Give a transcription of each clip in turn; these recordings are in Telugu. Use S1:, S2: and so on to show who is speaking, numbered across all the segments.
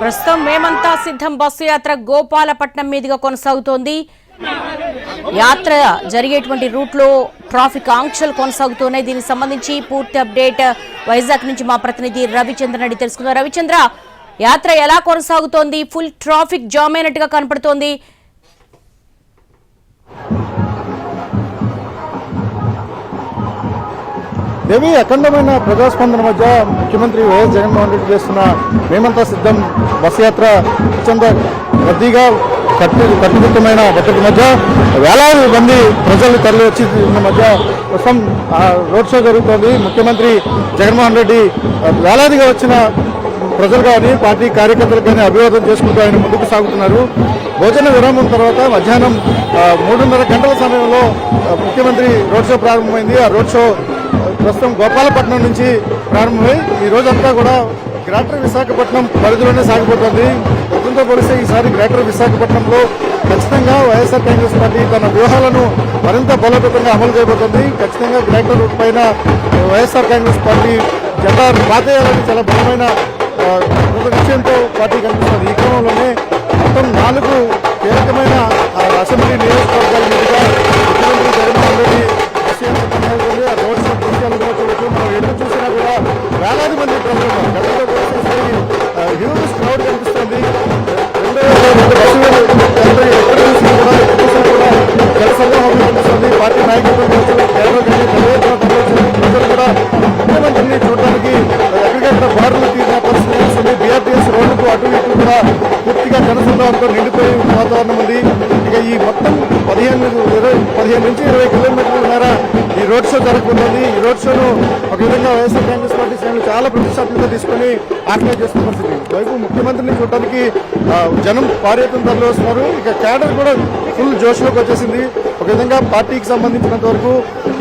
S1: ప్రస్తుతం మేమంతా సిద్ధం. బస్సు యాత్ర గోపాలపట్నం మీదుగా కొనసాగుతోంది. యాత్ర జరిగేటువంటి రూట్లో ట్రాఫిక్ ఆంక్షలు కొనసాగుతున్నాయి దీనికి సంబంధించి పూర్తి అప్డేట్ వైజాగ్ నుంచి మా ప్రతినిధి రవిచంద్ర రెడ్డి తెలుసుకున్నారు రవిచంద్ర యాత్ర ఎలా కొనసాగుతోంది? ఫుల్ ట్రాఫిక్ జామ్ అయినట్టుగా కనపడుతోంది.
S2: దేవి అఖండమైన ప్రజాస్పందన మధ్య ముఖ్యమంత్రి వైఎస్ జగన్మోహన్ రెడ్డి చేస్తున్న మేమంతా సిద్ధం బస్ యాత్ర అత్యంత రద్దీగా కట్టు కట్టుదిట్టమైన భద్రత మధ్య వేలాది మంది ప్రజలు తరలి వచ్చి ఉన్న మధ్య ప్రస్తుతం రోడ్ షో జరుగుతోంది. ముఖ్యమంత్రి జగన్మోహన్ రెడ్డి వేలాదిగా వచ్చిన ప్రజలు కానీ పార్టీ కార్యకర్తలు కానీ అభివాదం చేసుకుంటూ ఆయన ముందుకు సాగుతున్నారు. భోజన విరామం తర్వాత మధ్యాహ్నం మూడున్నర గంటల సమయంలో ముఖ్యమంత్రి రోడ్ షో ప్రారంభమైంది. ఆ రోడ్ షో ప్రస్తుతం గోపాలపట్నం నుంచి ప్రారంభమై ఈ రోజంతా కూడా గ్రేటర్ విశాఖపట్నం పరిధిలోనే సాగిపోతుంది. గతంతో పోలిస్తే ఈసారి గ్రేటర్ విశాఖపట్నంలో ఖచ్చితంగా వైఎస్ఆర్ కాంగ్రెస్ పార్టీ తన వ్యూహాలను మరింత బలోపేతంగా అమలు చేయబోతుంది. ఖచ్చితంగా గ్రేటర్ రూట్ పైన వైఎస్ఆర్ కాంగ్రెస్ పార్టీ జెండా పాతేయాలని చాలా బలమైన నిశ్చయంతో పార్టీ కనిపిస్తుంది. ఈ క్రమంలోనే మొత్తం నాలుగు జనసందోహంతో వాతావరణం ఉంది. ఇక ఈ మొత్తం పదిహేను ఇరవై పదిహేను నుంచి ఇరవై కిలోమీటర్ల మేర ఈ రోడ్ షో జరుగుతుంది ఈ రోడ్ షోను ఒక విధంగా వైఎస్ఆర్ కాంగ్రెస్ పార్టీ శ్రేణులు చాలా ప్రతిష్టాత్మకంగా తీసుకొని ఆర్గనైజ్ చేస్తున్న పరిస్థితి. వైపు ముఖ్యమంత్రిని చూడడానికి జనం పారేతం తరలి వస్తున్నారు ఇక క్యాడర్ కూడా ఫుల్ జోష్లోకి వచ్చేసింది. ఒక విధంగా పార్టీకి సంబంధించినంత వరకు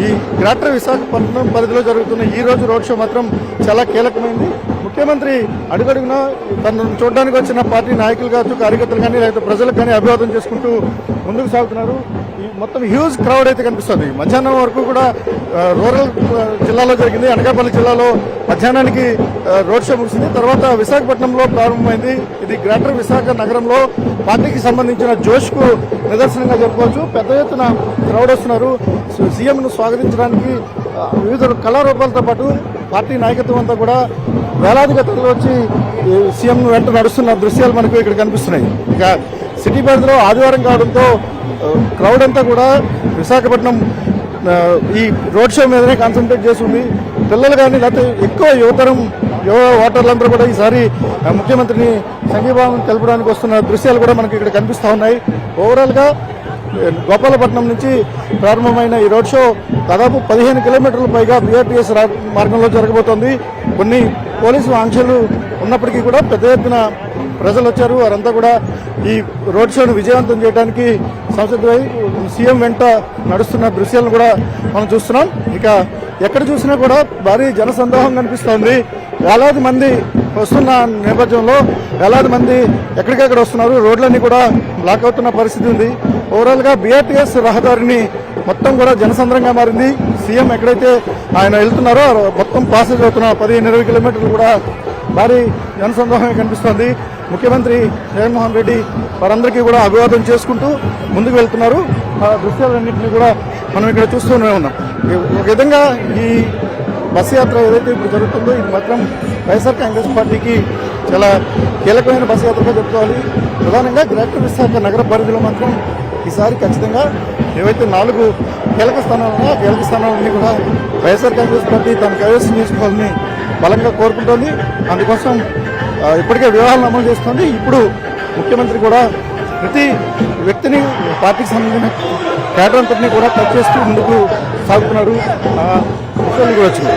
S2: ఈ గ్రేటర్ విశాఖపట్నం పరిధిలో జరుగుతున్న ఈ రోజు రోడ్ షో మాత్రం చాలా కీలకమైంది. ముఖ్యమంత్రి అడుగడుగున తనను చూడడానికి వచ్చిన పార్టీ నాయకులు కావచ్చు కార్యకర్తలు కానీ లేకపోతే ప్రజలకు కానీ అభివాదం చేసుకుంటూ ముందుకు సాగుతున్నారు. మొత్తం హ్యూజ్ క్రౌడ్ అయితే కనిపిస్తుంది. మధ్యాహ్నం వరకు కూడా రూరల్ జిల్లాలో జరిగింది. అనకాపల్లి జిల్లాలో మధ్యాహ్నానికి రోడ్ షో ముగిసింది. తర్వాత విశాఖపట్నంలో ప్రారంభమైంది. ఇది గ్రేటర్ విశాఖ నగరంలో పార్టీకి సంబంధించిన జోష్కు నిదర్శనంగా చెప్పుకోవచ్చు పెద్ద ఎత్తున క్రౌడ్ వస్తున్నారు. సీఎంను స్వాగతించడానికి వివిధ కళారూపాలతో పాటు పార్టీ నాయకత్వం అంతా కూడా వేలాది గతంలో వచ్చి ఈ సీఎం వెంట నడుస్తున్న దృశ్యాలు మనకు ఇక్కడ కనిపిస్తున్నాయి. ఇక సిటీ పరిధిలో ఆదివారం కావడంతో క్రౌడ్ అంతా కూడా విశాఖపట్నం ఈ రోడ్ షో మీదనే కాన్సన్ట్రేట్ చేసి ఉంది. పిల్లలు కానీ లేకపోతే ఎక్కువ యువతరం యువ ఓటర్లందరూ కూడా ఈసారి ముఖ్యమంత్రిని సంఘీభావం తెలపడానికి వస్తున్న దృశ్యాలు కూడా మనకి ఇక్కడ కనిపిస్తూ ఉన్నాయి. ఓవరాల్గా గోపాలపట్నం నుంచి ప్రారంభమైన ఈ రోడ్ షో దాదాపు పదిహేను కిలోమీటర్ల పైగా బీఆర్టీఎస్ మార్గంలో జరగబోతోంది. కొన్ని పోలీసు ఆంక్షలు ఉన్నప్పటికీ కూడా పెద్ద ఎత్తున ప్రజలు వచ్చారు. వారంతా కూడా ఈ రోడ్ షోను విజయవంతం చేయడానికి సంసద్వై సీఎం వెంట నడుస్తున్న దృశ్యాలను కూడా మనం చూస్తున్నాం. ఇక ఎక్కడ చూసినా కూడా భారీ జనసందోహం కనిపిస్తోంది. వేలాది మంది వస్తున్న నేపథ్యంలో వేలాది మంది ఎక్కడికెక్కడ వస్తున్నారు రోడ్లన్నీ కూడా బ్లాక్ అవుతున్న పరిస్థితి ఉంది. ఓవరాల్గా బీఆర్టీఎస్ రహదారిని మొత్తం కూడా జనసంద్రంగా మారింది. సీఎం ఎక్కడైతే ఆయన వెళ్తున్నారో మొత్తం పాసేజ్ అవుతున్న పదిహేను ఇరవై కిలోమీటర్లు కూడా భారీ జనసందోహమే కనిపిస్తోంది. ముఖ్యమంత్రి జగన్మోహన్ రెడ్డి వారందరికీ కూడా అభివాదం చేసుకుంటూ ముందుకు వెళ్తున్నారు. ఆ దృశ్యాలన్నింటినీ కూడా మనం ఇక్కడ చూస్తూనే ఉన్నాం. ఒక విధంగా ఈ బస్సు యాత్ర ఏదైతే ఇప్పుడు జరుగుతుందో ఇది మాత్రం వైఎస్ఆర్ కాంగ్రెస్ పార్టీకి చాలా కీలకమైన బస్సు యాత్రగా చెప్పుకోవాలి. ప్రధానంగా గ్రేటర్ విశాఖ నగర పరిధిలో మాత్రం ఈసారి ఖచ్చితంగా ఏవైతే నాలుగు కీలక స్థానాలు ఉన్నాయో ఆ కీలక స్థానాలన్నీ కూడా వైఎస్ఆర్ కాంగ్రెస్ పార్టీ తన కైవసం చేసుకోవాలని బలంగా కోరుకుంటోంది. అందుకోసం ఇప్పటికే వివాహాలను అమలు చేస్తుంది. ఇప్పుడు ముఖ్యమంత్రి కూడా ప్రతి వ్యక్తిని పార్టీకి సంబంధించిన కేటర్ అంతటిని కూడా టచ్ చేస్తూ ముందుకు సాగుతున్నాడు. విషయాలు కూడా వచ్చింది.